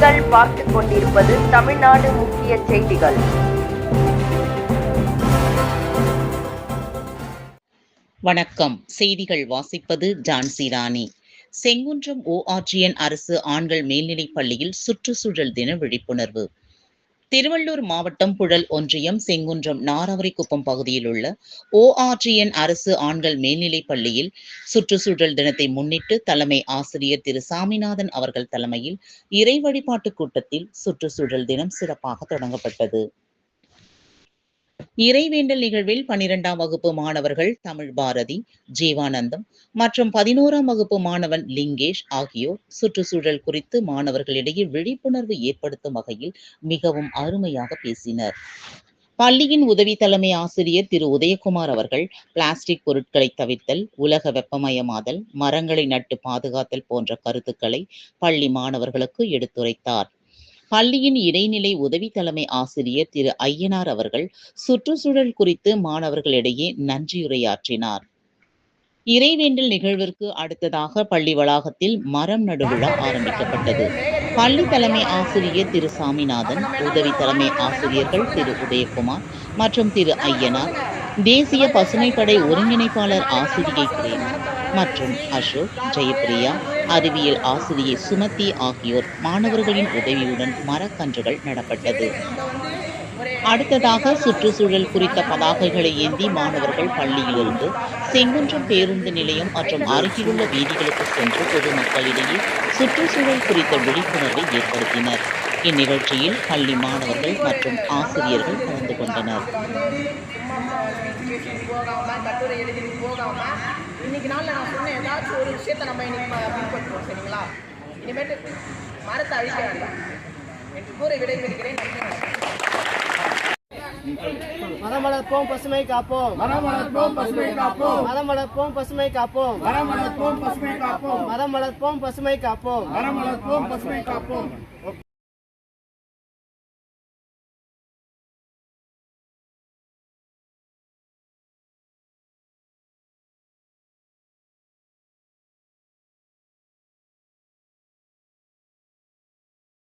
நீங்கள் பார்த்துக் கொண்டிருப்பது தமிழ்நாடு முக்கிய செய்திகள். வணக்கம். செய்திகள் வாசிப்பது ஜான்சி ராணி. செங்குன்றம் ஓஆர்ஜிஎன் அரசு ஆண்கள் மேல்நிலைப் பள்ளியில் சுற்றுச்சூழல் தின விழிப்புணர்வு. திருவள்ளூர் மாவட்டம் புழல் ஒன்றியம் செங்குன்றம் நாராவரிக்குப்பம் பகுதியில் உள்ள ஓஆர்டிஎன் அரசு ஆண்கள் மேல்நிலைப் பள்ளியில் சுற்றுச்சூழல் தினத்தை முன்னிட்டு தலைமை ஆசிரியர் திரு சாமிநாதன் அவர்கள் தலைமையில் இறை வழிபாட்டு கூட்டத்தில் சுற்றுச்சூழல் தினம் சிறப்பாக தொடங்கப்பட்டது. இறைவேண்டல் நிகழ்வில் பனிரெண்டாம் வகுப்பு மாணவர்கள் தமிழ் பாரதி ஜீவானந்தம் மற்றும் பதினோராம் வகுப்பு மாணவன் லிங்கேஷ் ஆகியோர் சுற்றுச்சூழல் குறித்து மாணவர்களிடையே விழிப்புணர்வு ஏற்படுத்தும் வகையில் மிகவும் அருமையாக பேசினர். பள்ளியின் உதவி தலைமை ஆசிரியர் திரு. உதயகுமார் அவர்கள் பிளாஸ்டிக் பொருட்களை தவிர்த்தல் உலக வெப்பமயமாதல் மரங்களை நட்டு பாதுகாத்தல் போன்ற கருத்துக்களை பள்ளி மாணவர்களுக்கு எடுத்துரைத்தார். பள்ளியின் இடைநிலை உதவி தலைமை ஆசிரியர் திரு ஐயனார் அவர்கள் சுற்றுச்சூழல் குறித்து மாணவர்களிடையே நன்றியுரையாற்றினார். இறைவேண்டல் நிகழ்விற்கு அடுத்ததாக பள்ளி வளாகத்தில் மரம் நடுவிழா ஆரம்பிக்கப்பட்டது. பள்ளி தலைமை ஆசிரியர் திரு சாமிநாதன் உதவி தலைமை ஆசிரியர்கள் திரு உதயகுமார் மற்றும் திரு ஐயனார் தேசிய பசுமைப்படை ஒருங்கிணைப்பாளர் ஆசிரியை பிரேமா மற்றும் அசோக் ஜெயபிரியா அறிவியல் ஆசிரியை சுமதி ஆகியோர் மாணவர்களின் உதவியுடன் மரக்கன்றுகள் நடப்பட்டது. அடுத்ததாக சுற்றுச்சூழல் குறித்த பதாகைகளை ஏந்தி மாணவர்கள் பள்ளியிலிருந்து செங்குன்றம் பேருந்து நிலையம் மற்றும் அருகிலுள்ள வீதிகளுக்கு சென்று பொதுமக்களிடையே சுற்றுச்சூழல் குறித்த விழிப்புணர்வை ஏற்படுத்தினர். இந்நிகழ்ச்சியில் பள்ளி மாணவர்கள் மற்றும் ஆசிரியர்கள் கலந்து கொண்டனர். இன்னைக்கு நாளில் நான் சொன்ன ஏதாச்சும் ஒரு விஷயத்தை நம்ம இன்னைக்கு பின்பற்றுவோம் சரிங்களா? இனிமேட்டு மரத்தை அழிக்க வேண்டாம் என்று கூற விடைபெறுகிறேன் நன்றி வணக்கம். மரம் வளர்ப்போம் பசுமை காப்போம். மரம் வளர்ப்போம் பசுமை காப்போம். மரம் வளர்ப்போம் பசுமை காப்போம். மரம் வளர்ப்போம் பசுமை காப்போம். மரம் வளர்ப்போம் பசுமை காப்போம். மரம் வளர்ப்போம் பசுமை காப்போம்.